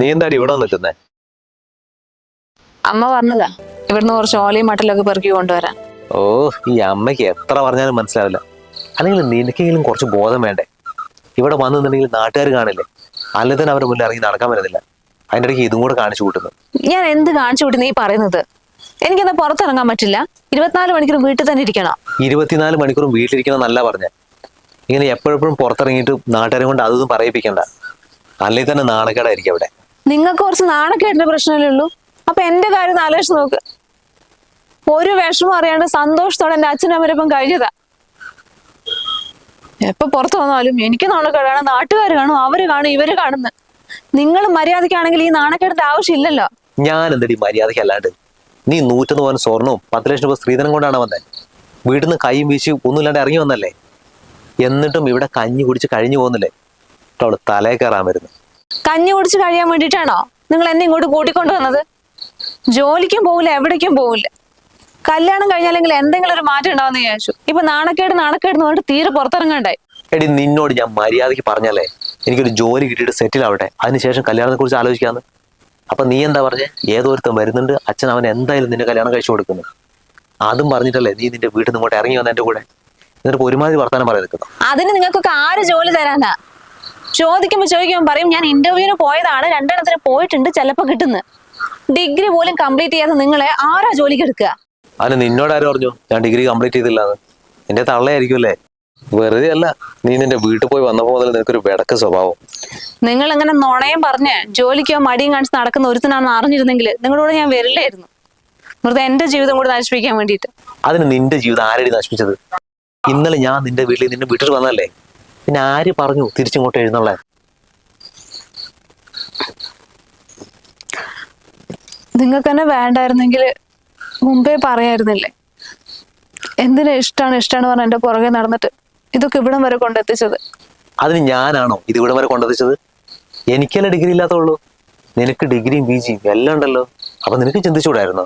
നീ എന്താടി ഇവിടെ നിൽക്കുന്നേ അമ്മ പറഞ്ഞതാ ഇവിടുന്ന് കുറച്ച് ഓലയും മട്ടലൊക്കെ പെറുക്കി കൊണ്ടുവരാൻ. ഓ ഈ അമ്മയ്ക്ക് എത്ര പറഞ്ഞാലും മനസ്സിലാവില്ല. അല്ലെങ്കിൽ നിനക്കെങ്കിലും കുറച്ച് ബോധം വേണ്ടേ? ഇവിടെ വന്നിട്ടുണ്ടെങ്കിൽ നാട്ടുകാർ കാണില്ലേ? അല്ലെ തന്നെ അവരുടെ മുന്നിൽ ഇറങ്ങി നടക്കാൻ വരുന്നില്ല അതിന്റെ ഇടയ്ക്ക് ഇതും കൂടെ കാണിച്ചു കൂട്ടുന്നു. ഞാൻ എന്ത് കാണിച്ചു കൂട്ടി നീ പറയുന്നത്? എനിക്കെന്താ പുറത്തിറങ്ങാൻ പറ്റില്ല? ഇരുപത്തിനാല് മണിക്കൂറും വീട്ടിൽ തന്നെ ഇരിക്കണം? ഇരുപത്തിനാല് മണിക്കൂറും വീട്ടിലിരിക്കണം നല്ല പറഞ്ഞ. ഇങ്ങനെ എപ്പോഴെപ്പോഴും പുറത്തിറങ്ങിയിട്ട് നാട്ടുകാരെ കൊണ്ട് അതൊന്നും പറയിപ്പിക്കണ്ട. അല്ലെങ്കിൽ തന്നെ നാണക്കേടായിരിക്കും അവിടെ. നിങ്ങൾക്ക് കുറച്ച് നാണക്കേടിന്റെ പ്രശ്നമല്ലേ ഉള്ളൂ? അപ്പൊ എന്റെ കാര്യം ഒന്ന് ആലോചിച്ച് നോക്ക്. ഒരു വിഷമം അറിയാണ്ട് സന്തോഷത്തോടെ എന്റെ അച്ഛനും അമ്മരപ്പം കഴിഞ്ഞതാ. എപ്പൊ പുറത്തു വന്നാലും എനിക്ക് നാണക്കേടാണ് നാട്ടുകാർ കാണും അവർ കാണും ഇവർ കാണുന്നു. നിങ്ങൾ മര്യാദക്കാണെങ്കിൽ ഈ നാണക്കേടിന്റെ ആവശ്യമില്ലല്ലോ ഞാൻ എന്തടി മര്യാദക്കല്ലാണ്ട് നീ നൂറ്റൊന്ന് പവൻ സ്വർണവും പത്ത് ലക്ഷം രൂപ സ്ത്രീധനം കൊണ്ടാണ് വന്നത് വീട്ടിൽ നിന്ന് കൈയും വീശി ഒന്നുമില്ലാണ്ട് ഇറങ്ങി വന്നല്ലേ? എന്നിട്ടും ഇവിടെ കഞ്ഞി കുടിച്ച് കഴിഞ്ഞു പോകുന്നില്ലേ? അവൾ തലേ കയറാൻ വരുന്നു. കഞ്ഞി കുടിച്ച് കഴിയാൻ വേണ്ടിയിട്ടാണോ നിങ്ങൾ എന്നെ ഇങ്ങോട്ട് കൂട്ടിക്കൊണ്ടു വന്നത്? ജോലിക്കും പോവില്ല എവിടേക്കും പോവില്ല. കല്യാണം കഴിഞ്ഞാലെങ്കിൽ എന്തെങ്കിലും ഒരു മാറ്റം ഉണ്ടാവുന്ന വിചാരിച്ചു. ഇപ്പൊ നാണക്കേട് നാണക്കേട് എന്ന് പറഞ്ഞിട്ട് തീരെ പുറത്തിറങ്ങണ്ടായി എടി നിന്നോട് ഞാൻ മര്യാദയ്ക്ക് പറഞ്ഞല്ലേ എനിക്കൊരു ജോലി കിട്ടിയിട്ട് സെറ്റിൽ ആവട്ടെ. അതിനുശേഷം കല്യാണത്തെ കുറിച്ച് ആലോചിക്കാന്ന്. അപ്പൊ നീ എന്താ പറഞ്ഞേ? ഏതോരുത്തം വരുന്നുണ്ട് അച്ഛൻ അവൻ എന്തായാലും നിന്റെ കല്യാണം കഴിച്ചു കൊടുക്കുന്നു. അതും പറഞ്ഞിട്ടല്ലേ നീ നിന്റെ വീട്ടിൽ നിന്ന് ഇങ്ങോട്ട് ഇറങ്ങി വന്ന എന്റെ കൂടെ? എന്നിട്ട് ഒരുമാതിരി വർത്താനം പറയാൻ നിൽക്കുന്നു അതിന് നിങ്ങൾക്കൊക്കെ ആര് ജോലി തരാനാ? ചോദിക്കുമ്പോ ചോദിക്കുമ്പോൾ പറയും ഞാൻ ഇന്റർവ്യൂവിന് പോയതാണ് രണ്ടെണ്ണത്തിന് പോയിട്ടുണ്ട് ചിലപ്പോൾ കിട്ടുന്ന. ഡിഗ്രി പോലും കംപ്ലീറ്റ് ചെയ്യാതെ നിങ്ങളെ ആരാ ജോലിക്ക് എടുക്കുക? അതിന് നിന്നോട് ആരും പറഞ്ഞു? ഞാൻ ഡിഗ്രി കംപ്ലീറ്റ് ചെയ്തില്ല എന്റെ തള്ളയായിരിക്കും അല്ലേ വെറുതെ അല്ല നീ നിന്റെ വീട്ടിൽ പോയി വന്നപ്പോ മുതൽ നിനക്കൊരു വിടക്ക് സ്വഭാവം. നിങ്ങൾ ഇങ്ങനെ നുണയും പറഞ്ഞ് ജോലിക്കോ മടിയും കാണിച്ച് നടക്കുന്ന ഒരുത്തനാണെന്ന് അറിഞ്ഞിരുന്നെങ്കിൽ നിങ്ങളോട് ഞാൻ വരില്ലായിരുന്നു. വെറുതെ എന്റെ ജീവിതം കൂടി നശിപ്പിക്കാൻ വേണ്ടിയിട്ട്. അതിന് നിന്റെ ജീവിതം ആരടി നശിപ്പിച്ചത്? ഇന്നലെ ഞാൻ നിന്റെ വീട്ടിൽ നിന്റെ വീട്ടിൽ വന്നല്ലേ പിന്നെ ആര് പറഞ്ഞു തിരിച്ചിങ്ങോട്ട് എഴുന്നള്ളേ? നിങ്ങൾക്ക് തന്നെ വേണ്ടായിരുന്നെങ്കിൽ മുമ്പേ പറയായിരുന്നില്ലേ? എന്തിനാ ഇഷ്ടമാണ് ഇഷ്ടമാണ് പറഞ്ഞ എന്റെ പുറകെ നടന്നിട്ട് ഇതൊക്കെ ഇവിടം വരെ കൊണ്ടെത്തിച്ചത്? അതിന് ഞാനാണോ ഇത് ഇവിടെ വരെ കൊണ്ടെത്തിച്ചത്? എനിക്കല്ല ഡിഗ്രി ഇല്ലാത്തുള്ളൂ നിനക്ക് ഡിഗ്രിയും പി ജിയും എല്ലാം ഉണ്ടല്ലോ. അപ്പൊ നിനക്ക് ചിന്തിച്ചുകൂടായിരുന്നോ?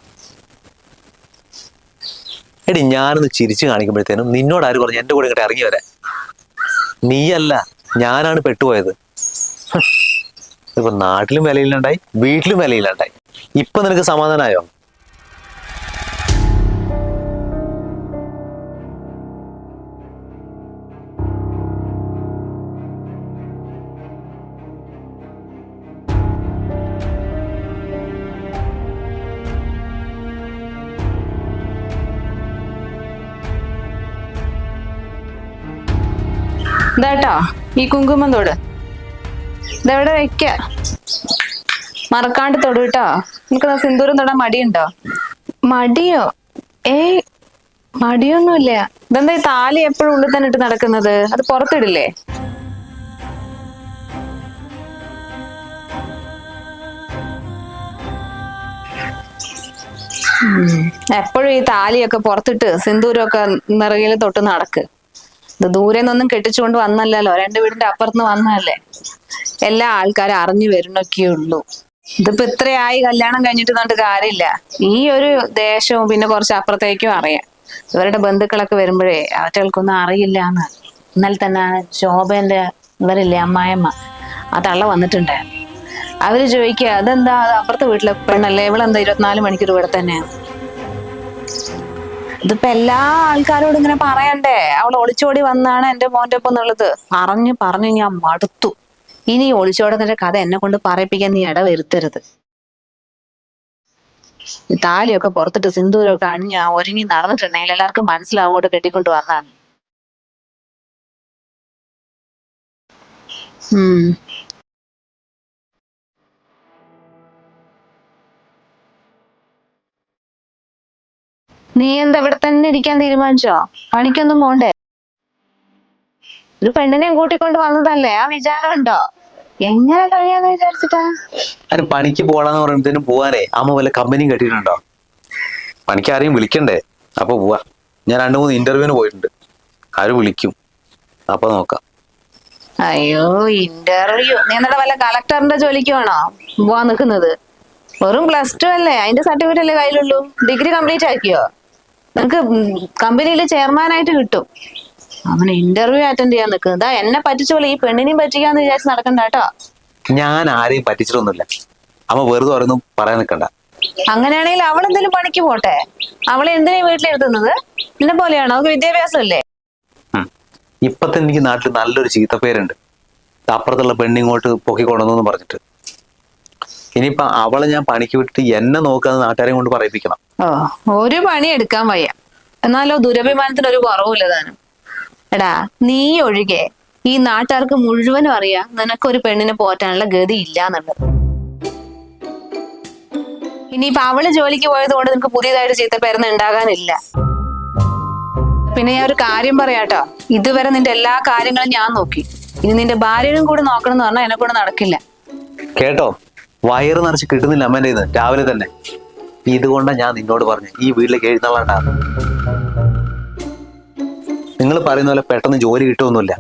എടി ഞാനൊന്ന് ചിരിച്ചു കാണിക്കുമ്പോഴത്തേനും നിന്നോട് ആര് പറഞ്ഞു എന്റെ കൂടെ ഇങ്ങോട്ട് ഇറങ്ങി വരാൻ? നീയല്ല ഞാനാണ് പെട്ടുപോയത്. ഇപ്പൊ നാട്ടിലും വിലയില്ലാണ്ടായി വീട്ടിലും വിലയില്ലാണ്ടായി ഇപ്പൊ നിനക്ക് സമാധാനമായോ ഇതാട്ടോ ഈ കുങ്കുമം തൊട്. ഇതെവിടെ വെക്ക? മറക്കാണ്ട് തൊടു കേട്ടോ. നമുക്ക് സിന്ദൂരം തൊടാൻ മടിയുണ്ടോ? മടിയോ? ഏയ് മടിയൊന്നുമില്ല. ഇതെന്താ ഈ താലി എപ്പോഴും ഉള്ളിൽ തന്നെ ഇട്ട് നടക്കുന്നത്? അത് പുറത്തിടില്ലേ? എപ്പോഴും ഈ താലിയൊക്കെ പുറത്തിട്ട് സിന്ദൂരമൊക്കെ നിറകിൽ തൊട്ട് നടക്ക്. ഇത് ദൂരെ നിന്നൊന്നും കെട്ടിച്ചുകൊണ്ട് വന്നല്ലല്ലോ. രണ്ട് വീടിന്റെ അപ്പുറത്ത് വന്നതല്ലേ? എല്ലാ ആൾക്കാരും അറിഞ്ഞു വരുന്നൊക്കെ ഉള്ളൂ. ഇതിപ്പോ ഇത്രയായി കല്യാണം കഴിഞ്ഞിട്ട് കണ്ട് കാര്യമില്ല. ഈ ഒരു ദേശവും പിന്നെ കുറച്ച് അപ്പുറത്തേക്കും അറിയാം. ഇവരുടെ ബന്ധുക്കളൊക്കെ വരുമ്പോഴേ അവറ്റകൾക്കൊന്നും അറിയില്ല എന്ന് ഇന്നലെ തന്നെ ശോഭന്റെ ഇവരില്ലേ അമ്മായമ്മ ആ തള്ള വന്നിട്ടുണ്ട്. അവർ ചോദിക്കുക അതെന്താ? അത് അപ്പുറത്തെ വീട്ടിലെ പെണ്ണല്ലേ? ഇവളെന്താ ഇരുപത്തിനാല് മണിക്കൂർ ഇവിടെ തന്നെയാണ് ഇതിപ്പോ എല്ലാ ആൾക്കാരോടും ഇങ്ങനെ പറയണ്ടേ? അവൾ ഒളിച്ചോടി വന്നാണ് എന്റെ മോന്റെ ഒപ്പം എന്നുള്ളത് പറഞ്ഞു പറഞ്ഞു ഞാൻ മടുത്തു. ഇനി ഒളിച്ചോടുന്നതിന്റെ കഥ എന്നെ കൊണ്ട് പറയിപ്പിക്കാൻ നീ ഇട വരുത്തരുത്. താലിയൊക്കെ പുറത്തിട്ട് സിന്ദൂരമൊക്കെ അണിഞ്ഞ ഒരുങ്ങി നടന്നിട്ടുണ്ടെങ്കിൽ എല്ലാവർക്കും മനസ്സിലാവും അങ്ങോട്ട് കെട്ടിക്കൊണ്ട് വന്നാണ് ഉം. നീ എന്താ ഇവിടെ തന്നെ ഇരിക്കാൻ തീരുമാനിച്ചോ? പണിക്കൊന്നും പോണ്ടേ? ഒരു പെണ്ണിനെയും കൂട്ടിക്കൊണ്ട് വന്നതല്ലേ? ആ വിചാരം ഉണ്ടോ? എങ്ങനെ കഴിയാന്ന് വിചാരിച്ചിട്ടാ? അതിന് പണിക്ക് പോകണമെന്ന് പറയുമ്പോഴത്തേനും പോവാനേ. അമ്മ വല്ല കമ്പനിയും കെട്ടിയിട്ടുണ്ടോ? പണിക്ക് ആരെയും വിളിക്കണ്ടേ? അപ്പൊ പോവാ. ഞാൻ രണ്ടു മൂന്ന് ഇന്റർവ്യൂവിന് പോയിട്ടുണ്ട്. ആര് വിളിക്കും? അപ്പൊ നോക്കാം. അയ്യോ ഇന്റർവ്യൂ നീ എന്നിട്ട് വല്ല കളക്ടറിന്റെ ജോലിക്ക് വേണോ പോവാൻ നിൽക്കുന്നത്. വെറും പ്ലസ് ടു അല്ലേ? അതിന്റെ സർട്ടിഫിക്കറ്റ് അല്ലേ കയ്യിലുള്ളൂ? Degree complete ആക്കിയോ? നിനക്ക് കമ്പനിയിൽ ചെയർമാനായിട്ട് കിട്ടും. അവൻ ഇന്റർവ്യൂ അറ്റൻഡ് ചെയ്യാൻ നിൽക്കുന്നത് എന്നെ പറ്റിച്ചോളൂ. ഈ പെണ്ണിനെയും പറ്റിക്കാന്ന് വിചാരിച്ച് നടക്കണ്ട കേട്ടോ. ഞാൻ ആരെയും പറ്റിച്ചിട്ടൊന്നുമില്ല. അമ്മ വെറുതെ പറയുന്നു പറയാൻ നിൽക്കണ്ട അങ്ങനെയാണെങ്കിൽ അവൾ എന്തെങ്കിലും പണിക്ക് പോട്ടെ? അവളെ എന്തിനാ വീട്ടിലെടുത്തുന്നത്? നിന്നെ പോലെയാണോ? അവൾക്ക് വിദ്യാഭ്യാസമല്ലേ? ഉം. ഇപ്പത്തെ എനിക്ക് നാട്ടിൽ നല്ലൊരു ചീത്തപ്പേരുണ്ട്. അപ്പുറത്തുള്ള പെണ്ണിങ്ങോട്ട് പൊക്കിക്കൊണ്ടെന്ന് പറഞ്ഞിട്ട്. ഇനിയിപ്പൊ അവളെ ഞാൻ പണിക്ക് വിട്ടിട്ട് എന്നെ നോക്കാതെ നാട്ടുകാരെ കൊണ്ട് പറയിപ്പിക്കണം. ഓ ഒരു പണി എടുക്കാൻ വയ്യ. എന്നാലോ ദുരഭിമാനത്തിന് ഒരു കുറവില്ല താനും. എടാ നീ ഒഴികെ ഈ നാട്ടുകാർക്ക് മുഴുവനും അറിയാം നിനക്കൊരു പെണ്ണിനെ പോറ്റാനുള്ള ഗതി ഇല്ല എന്നുള്ളത്. ഇനിയിപ്പൊ അവൾ ജോലിക്ക് പോയത് കൊണ്ട് നിനക്ക് പുതിയതായിട്ട് ചീത്തപ്പേരൊന്നും ഉണ്ടാകാനില്ല. പിന്നെ ഞാൻ ഒരു കാര്യം പറയാട്ടോ. ഇതുവരെ നിന്റെ എല്ലാ കാര്യങ്ങളും ഞാൻ നോക്കി. ഇനി നിന്റെ ഭാര്യനും കൂടി നോക്കണം എന്ന് പറഞ്ഞാൽ എന്നെ കൂടെ നടക്കില്ല. കേട്ടോ? വയറ് നിറച്ച് കിട്ടുന്നില്ല അമ്മേന്റെ ഇന്ന് രാവിലെ തന്നെ. ഇതുകൊണ്ടാണ് ഞാൻ നിന്നോട് പറഞ്ഞു ഈ വീട്ടിലേക്ക് എഴുന്നള്ളണ്ടാ. നിങ്ങൾ പറയുന്ന പോലെ പെട്ടെന്ന് ജോലി കിട്ടുമൊന്നുമില്ല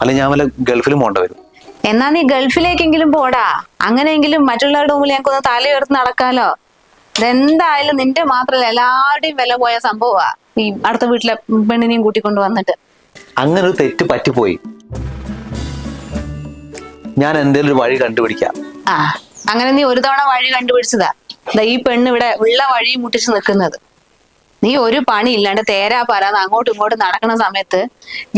അല്ലെ ഞാൻ വല്ല ഗൾഫിലും പോകേണ്ട വരും. എന്നാ നീ ഗൾഫിലേക്കെങ്കിലും പോടാ. അങ്ങനെയെങ്കിലും മറ്റുള്ളവരുടെ മുമ്പിൽ ഞങ്ങൾക്കൊന്ന് തല ഉയർത്തി നടക്കാലോ. ഇതെന്തായാലും നിന്റെ മാത്രല്ല എല്ലാവരുടെയും വില പോയ സംഭവമാ ഈ അടുത്ത വീട്ടിലെ പെണ്ണിനെയും കൂട്ടിക്കൊണ്ട് വന്നിട്ട്. അങ്ങനെ ഒരു തെറ്റ് പറ്റിപ്പോയി. ഞാൻ എന്തേലും ഒരു വഴി കണ്ടുപിടിക്കാം. ആ അങ്ങനെ നീ ഒരു തവണ വഴി കണ്ടുപിടിച്ചതാ. ദാ ഈ പെണ്ണ് ഇവിടെ ഉള്ള വഴി മുട്ടിച്ച് നിൽക്കുന്നത്. നീ ഒരു പണി ഇല്ലാണ്ട് തേരാ പരാന്ന് അങ്ങോട്ടും ഇങ്ങോട്ടും നടക്കുന്ന സമയത്ത്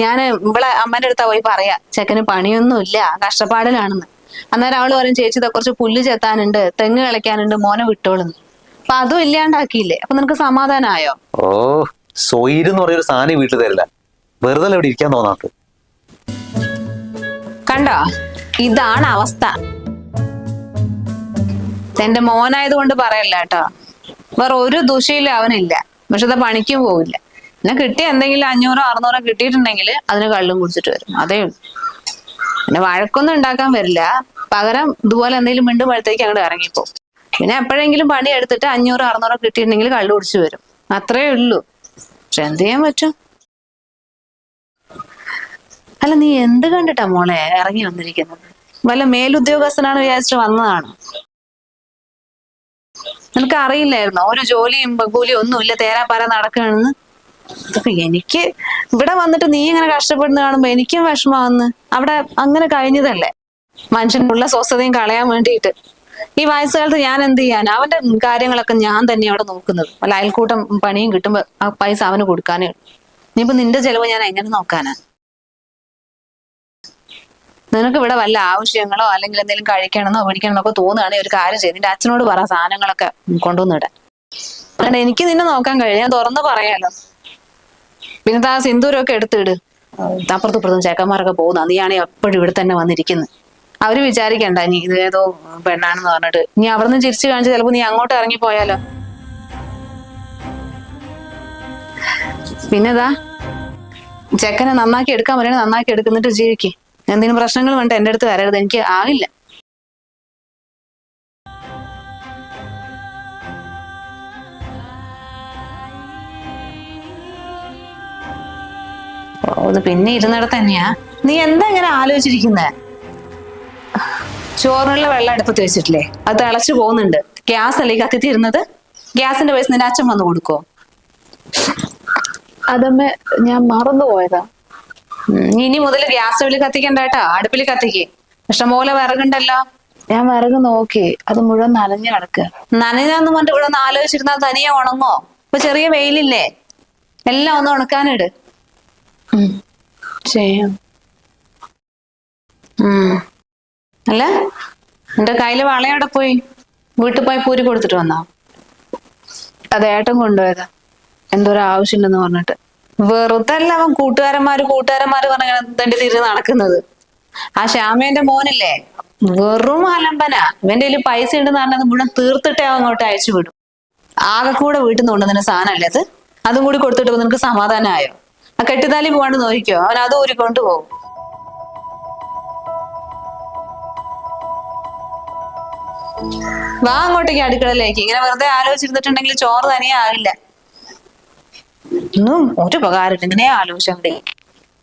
ഞാൻ ഇവിടെ അമ്മന്റെ അടുത്താ പോയി പറയാ ചെക്കന് പണിയൊന്നും ഇല്ല കഷ്ടപ്പാടിലാണെന്ന്. അന്നേരം അവൾ പറയും ചേച്ചി ഇതാ കുറച്ച് പുല്ല് ചെത്താനുണ്ട് തെങ്ങ് കളിക്കാനുണ്ട് മോനെ വിട്ടോളുന്നു അപ്പൊ അതും ഇല്ലാണ്ടാക്കിയില്ലേ? അപ്പൊ നിനക്ക് സമാധാനമായോ ഓ സ്വൈര് എന്ന് പറയുന്ന സാധനം വീട്ടിൽ തരില്ല. വെറുതെ ഇവിടെ ഇരിക്കാൻ തോന്നാത്തത്. കണ്ടോ? ഇതാണ് അവസ്ഥ. എന്റെ മോനായത് കൊണ്ട് പറയല്ല കേട്ടോ. വേറെ ഒരു ദുശയിലും അവനില്ല. പക്ഷെ അത് പണിക്കും പോവില്ല. പിന്നെ കിട്ടിയ എന്തെങ്കിലും അഞ്ഞൂറോ അറുന്നൂറോ കിട്ടിയിട്ടുണ്ടെങ്കിൽ അതിന് കള്ളും കുടിച്ചിട്ട് വരും. അതേ ഉള്ളൂ. പിന്നെ വഴക്കൊന്നും ഉണ്ടാക്കാൻ വരില്ല. പകരം ഇതുപോലെ എന്തെങ്കിലും മിണ്ടുമ്പോഴത്തേക്ക് അങ്ങോട്ട് ഇറങ്ങിപ്പോ പിന്നെ എപ്പോഴെങ്കിലും പണി എടുത്തിട്ട് അഞ്ഞൂറോ അറുന്നൂറോ കിട്ടിയിട്ടുണ്ടെങ്കിൽ കള്ളു കുടിച്ചു വരും. അത്രേ ഉള്ളൂ. പക്ഷെ എന്ത് ചെയ്യാൻ പറ്റും? അല്ല നീ എന്ത് കണ്ടിട്ടാ മോളെ ഇറങ്ങി വന്നിരിക്കുന്നത്? വല്ല മേലുദ്യോഗസ്ഥനാണ് വിചാരിച്ചിട്ട് വന്നതാണ്? നിനക്ക് അറിയില്ലായിരുന്നോ ഒരു ജോലിയും കൂലിയും ഒന്നുമില്ല പാര നടക്കുകയാണെന്ന്. എനിക്ക് ഇവിടെ വന്നിട്ട് നീ ഇങ്ങനെ കഷ്ടപ്പെടുന്ന കാണുമ്പോ എനിക്കും വിഷമാവുന്നു അവിടെ അങ്ങനെ കഴിഞ്ഞതല്ലേ? മനുഷ്യനുള്ള സ്വസ്ഥതയും കളയാൻ വേണ്ടിയിട്ട്. ഈ വയസ്സുകാലത്ത് ഞാൻ എന്ത് ചെയ്യാൻ അവന്റെ കാര്യങ്ങളൊക്കെ ഞാൻ തന്നെ അവിടെ നോക്കുന്നത്. അല്ല അയൽക്കൂട്ടം പണിയും കിട്ടുമ്പോ ആ പൈസ അവന് കൊടുക്കാനേ നീ ഇനിയിപ്പോ നിന്റെ ചെലവ് ഞാൻ എങ്ങനെ നോക്കാനാ? നിനക്ക് ഇവിടെ വല്ല ആവശ്യങ്ങളോ അല്ലെങ്കിൽ എന്തെങ്കിലും കഴിക്കണമെന്നോ പിടിക്കണമെന്നോ ഒക്കെ തോന്നുകയാണെങ്കിൽ ഒരു കാര്യം ചെയ്ത് നിന്റെ അച്ഛനോട് പറ സാധനങ്ങളൊക്കെ കൊണ്ടുവന്നിടാൻ. അല്ലാണ്ട് എനിക്ക് നിന്നെ നോക്കാൻ കഴിയും ഞാൻ തുറന്നു പറയാലോ. പിന്നെ ആ സിന്ദൂരമൊക്കെ എടുത്തിട്. അപ്പുറത്തും ഇപ്പുറത്തും ചേക്കന്മാരൊക്കെ പോകുന്നു. നീയാണെ എപ്പോഴും ഇവിടെ തന്നെ വന്നിരിക്കുന്നത് അവർ വിചാരിക്കണ്ട നീ ഇത് ഏതോ പെണ്ണാണെന്ന് പറഞ്ഞിട്ട്. നീ അവിടെ നിന്ന് ചിരിച്ചു കാണിച്ച് ചിലപ്പോ നീ അങ്ങോട്ട് ഇറങ്ങി പോയാലോ. പിന്നെതാ ചെക്കനെ നന്നാക്കി എടുക്കാൻ പറയണേ നന്നാക്കി എടുക്കുന്നിട്ട് ജീവിക്ക്. എന്തെങ്കിലും പ്രശ്നങ്ങൾ വേണ്ട എന്റെ അടുത്ത് വരരുത്. എനിക്ക് ആകില്ല. പിന്നെ ഇരുന്നിടത്ത് തന്നെയാ? നീ എന്താ ഇങ്ങനെ ആലോചിച്ചിരിക്കുന്നേ? ചോറിനുള്ള വെള്ളം അടുപ്പത്ത് വെച്ചിട്ടില്ലേ? അത് തിളച്ചു പോകുന്നുണ്ട്. ഗ്യാസ് അല്ലേ കത്തി കത്തിത്തിരുന്നത് ഗ്യാസിന്റെ പൈസ നിന്റെ അച്ഛൻ വന്ന് കൊടുക്കോ അതമ്മ ഞാൻ മറന്നു പോയതാ ഇനി മുതൽ ഗ്യാസ് കത്തിക്കണ്ട കേട്ടോ അടുപ്പിൽ കത്തിക്ക്. ഇഷ്ടംപോലെ വിറകുണ്ടല്ലോ. ഞാൻ വിറക് നോക്കി അത് മുഴുവൻ നനഞ്ഞു കിടക്കുക നനഞ്ഞാന്ന് പറഞ്ഞിട്ട് ഇവിടെ ഒന്ന് ആലോചിച്ചിരുന്നാൽ തനിയെ ഉണങ്ങോ? ഇപ്പൊ ചെറിയ വെയിലില്ലേ? എല്ലാം ഒന്ന് ഉണക്കാനിട്. ചെയ്യാം. ഉം. അല്ല എന്റെ കയ്യിൽ വളയോടെ പോയി? വീട്ടിൽ പോയി പൂരി കൊടുത്തിട്ട് വന്നോ? അത് ഏട്ടൻ കൊണ്ടുപോയതാ. എന്തോരം ആവശ്യമുണ്ടെന്ന് പറഞ്ഞിട്ട്. വെറുതെ അല്ല അവൻ കൂട്ടുകാരന്മാര് കൂട്ടുകാരന്മാര് പറഞ്ഞ തണ്ടി തിരിഞ്ഞ് നടക്കുന്നത്. ആ ശ്യാമേന്റെ മോനല്ലേ? വെറും അലമ്പന. ഇവന്റെ കയ്യിൽ പൈസ ഉണ്ടെന്ന് പറഞ്ഞത് മുഴുവൻ തീർത്തിട്ടേ അവൻ അങ്ങോട്ട് അയച്ചു വിടും. ആകെ കൂടെ വീട്ടിൽ നിന്ന് കൊണ്ടുവന്ന സാധനമല്ലേ അത്? അതും കൂടി കൊടുത്തിട്ട് നിനക്ക് സമാധാനമായോ? ആ കെട്ടിത്താലി പോകാണ്ട് നോക്കിക്കോ. അവൻ അത് ഊരിക്കൊണ്ട് പോകും വാ അങ്ങോട്ടേക്ക് അടുക്കളയിലേക്ക്. ഇങ്ങനെ വെറുതെ ആലോചിച്ചിരുന്നിട്ടുണ്ടെങ്കിൽ ചോറ് തനിയെ ആകില്ല ഒന്നും ഒരു ഉപകാരമില്ല ഇങ്ങനെ ആലോചിച്ചേ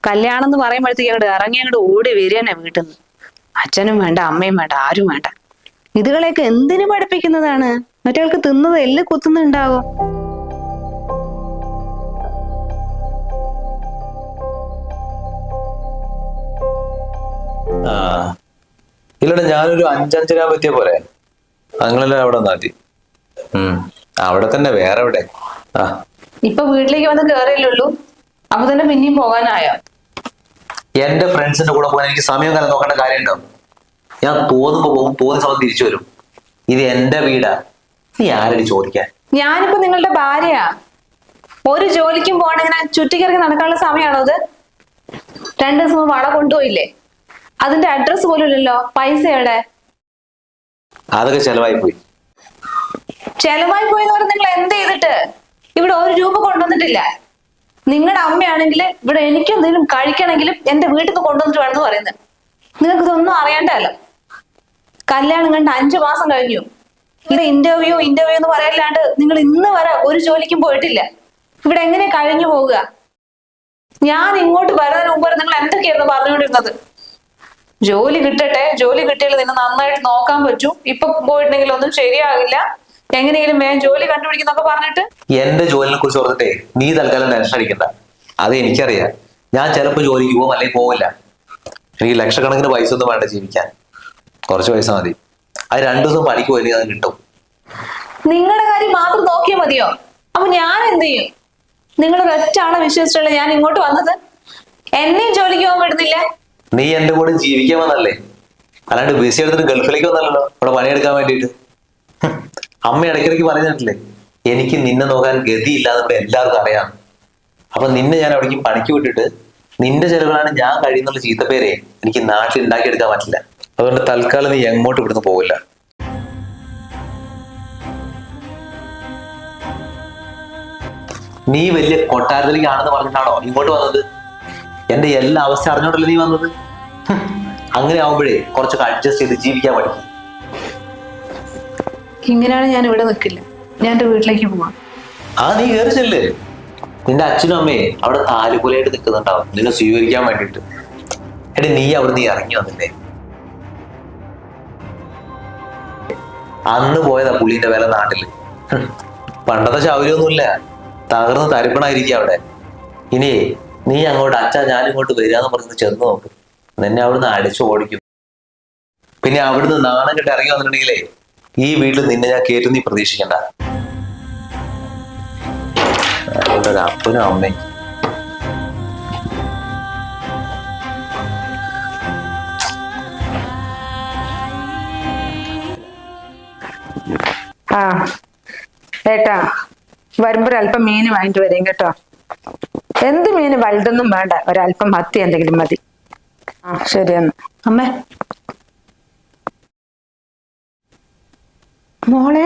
കല്യാണം എന്ന് പറയുമ്പോഴത്തേക്ക് അങ്ങോട്ട് ഇറങ്ങി അങ്ങോട്ട് ഓടി വരികന്നെ വീട്ടിൽ നിന്ന് അച്ഛനും വേണ്ട അമ്മയും വേണ്ട ആരും വേണ്ട. ഇതുകളെയൊക്കെ എന്തിനു പഠിപ്പിക്കുന്നതാണ്? മറ്റേൾക്ക് തിന്നത് എല്ല് കുത്തുന്നുണ്ടാവോ? ഇല്ലടാ ഞാനൊരു അഞ്ചഞ്ചര പറ്റിയ പോലെ നിങ്ങളെല്ലാം അവിടെ മതി. ഉം. അവിടെ തന്നെ വേറെ എവിടെ? ആ. ഇപ്പൊ വീട്ടിലേക്ക് വന്ന് കേറിയല്ലുള്ളൂ അപ്പൊ തന്നെ പിന്നെയും പോകാനായോ. എന്റെ ഫ്രണ്ട്സിന്റെ കൂടെ പോകാൻ എനിക്ക് സമയം കാലം നോക്കേണ്ട കാര്യമുണ്ടോ? ഞാൻ തോന്നുമ്പോ പോകും തോന്നുന്ന സമയത്ത് തിരിച്ചു വരും. ഇത് എന്റെ വീടാ. നീ ആരടി ചോദിക്കാൻ? ഞാനിപ്പോ നിങ്ങളുടെ ഭാര്യയാ. ഒരു ജോലിക്കും പോകണ ഇങ്ങനെ ചുറ്റിക്കിറങ്ങി നടക്കാനുള്ള സമയമാണോ ഇത് രണ്ടു ദിവസം മുമ്പ് വള കൊണ്ടുപോയില്ലേ? അതിന്റെ അഡ്രസ് പോലും ഇല്ലല്ലോ. പൈസ എവിടെ? അതൊക്കെ ചെലവായി പോയി ചെലവായി പോയെന്ന് പറഞ്ഞ് നിങ്ങൾ എന്ത് ചെയ്തിട്ട്? ഇവിടെ ഒരു രൂപ കൊണ്ടുവന്നിട്ടില്ല. നിങ്ങളുടെ അമ്മയാണെങ്കിൽ ഇവിടെ എനിക്ക് എന്തെങ്കിലും കഴിക്കണമെങ്കിലും എന്റെ വീട്ടിൽ നിന്ന് കൊണ്ടുവന്നിട്ട് വേണമെന്ന് പറയുന്നത്. നിങ്ങൾക്ക് ഇതൊന്നും അറിയണ്ടല്ലോ. കല്യാണം കണ്ട് അഞ്ചു മാസം കഴിഞ്ഞു. ഇവിടെ ഇന്റർവ്യൂ ഇന്റർവ്യൂ എന്ന് പറയല്ലാണ്ട് നിങ്ങൾ ഇന്ന് വരെ ഒരു ജോലിക്കും പോയിട്ടില്ല. ഇവിടെ എങ്ങനെ കഴിഞ്ഞു പോവുക? ഞാൻ ഇങ്ങോട്ട് വരുന്നതിന് മുമ്പ് നിങ്ങൾ എന്തൊക്കെയായിരുന്നു പറഞ്ഞുകൊണ്ടിരുന്നത്? ജോലി കിട്ടട്ടെ ജോലി കിട്ടിയാൽ നിന്നെ നന്നായിട്ട് നോക്കാൻ പറ്റും. ഇപ്പൊ പോയിട്ടുണ്ടെങ്കിൽ ഒന്നും ശരിയാകില്ല എങ്ങനെയെങ്കിലും വേഗം ജോലി കണ്ടുപിടിക്കുന്നൊക്കെ പറഞ്ഞിട്ട്? എന്റെ ജോലിനെ കുറിച്ച് ഓർത്തിട്ടേ നീ തൽക്കാലം ടെൻഷൻ അടിക്കണ്ട. അത് എനിക്കറിയാം. ഞാൻ ചിലപ്പോൾ ജോലിക്ക് പോകും അല്ലെങ്കിൽ പോവില്ല. എനിക്ക് ലക്ഷക്കണക്കിന് പൈസ ഒന്നും വേണ്ട ജീവിക്കാൻ. കുറച്ച് പൈസ മതി. അത് രണ്ടു ദിവസം പണിക്ക് പോയി അത് കിട്ടും. നിങ്ങളുടെ കാര്യം മാത്രം നോക്കിയാൽ മതിയോ? അപ്പൊ ഞാൻ എന്ത് ചെയ്യും? നിങ്ങൾ ഒരൊറ്റാണ് വിശ്വസിച്ചുള്ള ഞാൻ ഇങ്ങോട്ട് വന്നത്? എന്നെയും ജോലിക്ക് പോകാൻ വിടുന്നില്ല? നീ എന്റെ കൂടെ ജീവിക്കാൻ വന്നല്ലേ? അല്ലാണ്ട് ബിസി എടുത്തിട്ട് ഗൾഫിലേക്ക് വന്നല്ലോ. ഇവിടെ പണിയെടുക്കാൻ വേണ്ടിയിട്ട്. അമ്മ ഇടയ്ക്കിടയ്ക്ക് പറഞ്ഞിട്ടില്ലേ എനിക്ക് നിന്നെ നോക്കാൻ ഗതിയില്ലാന്ന് ഇവിടെ എല്ലാവർക്കും അറിയാം. അപ്പൊ നിന്നെ ഞാൻ അവിടേക്ക് പണിക്ക് വിട്ടിട്ട് നിന്റെ ചെലവിലാണ് ഞാൻ കഴിയുന്നുള്ള ചീത്തപ്പേരെ എനിക്ക് നാട്ടിൽ ഉണ്ടാക്കിയെടുക്കാൻ പറ്റില്ല. അതുകൊണ്ട് തൽക്കാലം നീ എങ്ങോട്ട് ഇവിടുന്ന് പോവില്ല. നീ വലിയ കൊട്ടാരത്തിലേക്കാണെന്ന് പറഞ്ഞിട്ടാണോ ഇങ്ങോട്ട് വന്നത്? എന്റെ എല്ലാ അവസ്ഥ അറിഞ്ഞോണ്ടല്ലേ നീ വന്നത്? അങ്ങനെ ആവുമ്പോഴേ കുറച്ചൊക്കെ അഡ്ജസ്റ്റ് ചെയ്ത് ജീവിക്കാൻ പഠിക്കും. ഇങ്ങനെയാണ് ഞാൻ ഇവിടെ നിൽക്കില്ല ഞാൻ എന്റെ വീട്ടിലേക്ക് പോവാം. ആ നീ കയറി ചെല്ലേ. നിന്റെ അച്ഛനും അമ്മയെ അവിടെ താലുപോലായിട്ട് നിൽക്കുന്നുണ്ടാവും. നിന്നെ സ്വീകരിക്കാൻ വേണ്ടിട്ട് എടി നീ അവിടെ നീ ഇറങ്ങി വന്നില്ലേ? അന്ന് പോയതാ പുള്ളിന്റെ വില നാട്ടിൽ. പണ്ടത്തെ ശൗര്യമൊന്നുമില്ല. തകർന്ന് തരിപ്പണായിരിക്കും അവിടെ. ഇനി നീ അങ്ങോട്ട് അച്ഛാ ഞാൻ ഇങ്ങോട്ട് വരികയെന്ന് പറഞ്ഞ് ചെന്ന് നോക്ക്. നിന്നെ അവിടുന്ന് അടിച്ചു ഓടിക്കും. പിന്നെ അവിടുന്ന് നാണം കെട്ട് ഇറങ്ങി വന്നിട്ടുണ്ടെങ്കിലേ ഈ വീട്ടിൽ നിന്നെ ഞാൻ കേട്ടു നീ പ്രതീക്ഷിക്കണ്ട. അപ്പനും അമ്മയും ഏട്ടാ വരുമ്പോ ഒരല്പം മീൻ വാങ്ങിട്ട് വരും കേട്ടോ. എന്ത് മീന് വലുതൊന്നും വേണ്ട ഒരല്പം മത്തി എന്തെങ്കിലും മതി. ആ ശരിയെന്നാ. അമ്മേ. മോളെ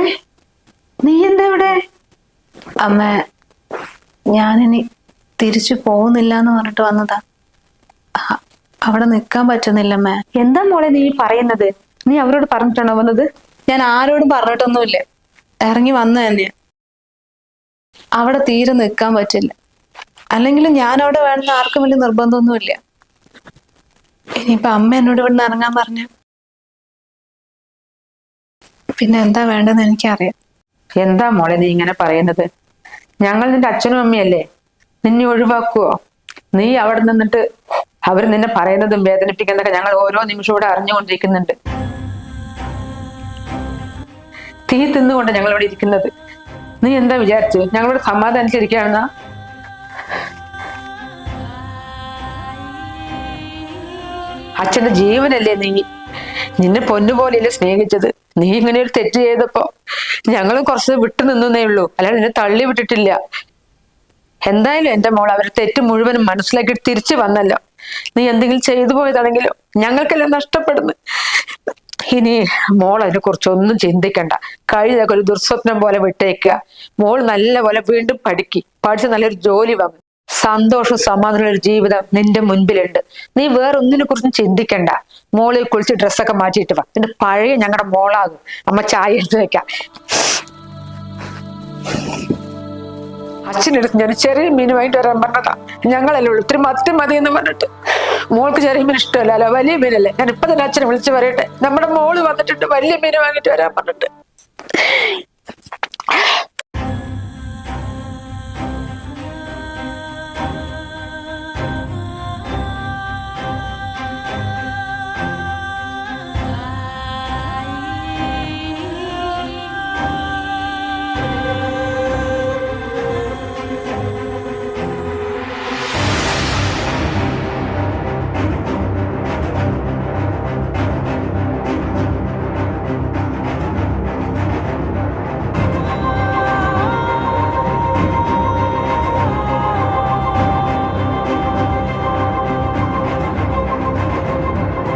നീ എന്താ ഇവിടെ അമ്മ ഞാനിനി തിരിച്ചു പോകുന്നില്ല എന്ന് പറഞ്ഞിട്ട് വന്നതാ. അവിടെ നിൽക്കാൻ പറ്റുന്നില്ലമ്മേ. എന്താ മോളെ നീ പറയുന്നത്? നീ അവരോട് പറഞ്ഞിട്ടാണോ വന്നത്? ഞാൻ ആരോടും പറഞ്ഞിട്ടൊന്നുമില്ല. ഇറങ്ങി വന്നു തന്നെ അവിടെ തീരെ നിൽക്കാൻ പറ്റില്ല. അല്ലെങ്കിൽ ഞാൻ അവിടെ വേണമെന്ന് ആർക്കും വലിയ നിർബന്ധമൊന്നുമില്ല. ഇനിയിപ്പൊ അമ്മ എന്നോട് ഇവിടെ നിന്ന് ഇറങ്ങാൻ പറഞ്ഞ? പിന്നെ എന്താ വേണ്ടതെന്ന് എനിക്കറിയാം. എന്താ മോളെ നീ ഇങ്ങനെ പറയുന്നത്? ഞങ്ങൾ നിന്റെ അച്ഛനും അമ്മയല്ലേ? നിന്നെ ഒഴിവാക്കുവോ? നീ അവിടെ നിന്നിട്ട് അവർ നിന്നെ പറയുന്നതും വേദനിപ്പിക്കുന്നതൊക്കെ ഞങ്ങൾ ഓരോ നിമിഷവും ഇവിടെ അറിഞ്ഞുകൊണ്ടിരിക്കുന്നുണ്ട്. തീ തിന്നുകൊണ്ട് ഞങ്ങൾ ഇവിടെ ഇരിക്കുന്നത്. നീ എന്താ വിചാരിച്ചു? ഞങ്ങളോട് സമാധാനിച്ചിരിക്കുകയാണെന്നാ? അച്ഛന്റെ ജീവനല്ലേ നീ നിന്നെ പൊന്നുപോലെയല്ലേ സ്നേഹിച്ചത്? നീ ഇങ്ങനെ ഒരു തെറ്റ് ചെയ്തപ്പോ ഞങ്ങളും കുറച്ച് വിട്ടു നിന്നേ ഉള്ളൂ. അല്ലാതെ നിന്നെ തള്ളി വിട്ടിട്ടില്ല. എന്തായാലും എന്റെ മോൾ അവർ തെറ്റ് മുഴുവനും മനസ്സിലാക്കി തിരിച്ചു വന്നല്ലോ. നീ എന്തെങ്കിലും ചെയ്തു പോയതാണെങ്കിലും ഞങ്ങൾക്കെല്ലാം നഷ്ടപ്പെടുന്നു. ഇനി മോൾ അതിനെ കുറിച്ചൊന്നും ചിന്തിക്കണ്ട. കഴിഞ്ഞതൊക്കെ ഒരു ദുർസ്വപ്നം പോലെ വിട്ടേക്കുക. മോൾ നല്ല പോലെ വീണ്ടും പഠിക്ക്. പഠിച്ച് നല്ലൊരു ജോലി വാങ്ങും. സന്തോഷവും സമാധാനമുള്ള ഒരു ജീവിതം നിന്റെ മുൻപിലുണ്ട്. നീ വേറെ ഒന്നിനെ കുറിച്ചും ചിന്തിക്കണ്ട. മോളിൽ കുളിച്ച് ഡ്രസ്സൊക്കെ മാറ്റിയിട്ട് വാ. നിന്റെ പഴയ ഞങ്ങളുടെ മോളാകും. അമ്മ ചായ എടുത്ത് വെക്കാം. അച്ഛനെടുത്ത് ഞാൻ ചെറിയ മീൻ വാങ്ങിട്ട് വരാൻ പറഞ്ഞതാ. ഞങ്ങളല്ലേ ഉള്ളൂ. ഇത്തിരി മത്തി മതി എന്ന് പറഞ്ഞിട്ട്. മോൾക്ക് ചെറിയ മീൻ ഇഷ്ടമല്ലല്ലോ. വലിയ മീനല്ലേ. ഞാൻ ഇപ്പൊ തന്നെ അച്ഛനെ വിളിച്ച് പറയട്ടെ. നമ്മുടെ മോൾ വന്നിട്ടുണ്ട്. വലിയ മീൻ വാങ്ങിട്ട് വരാൻ പറഞ്ഞിട്ട്.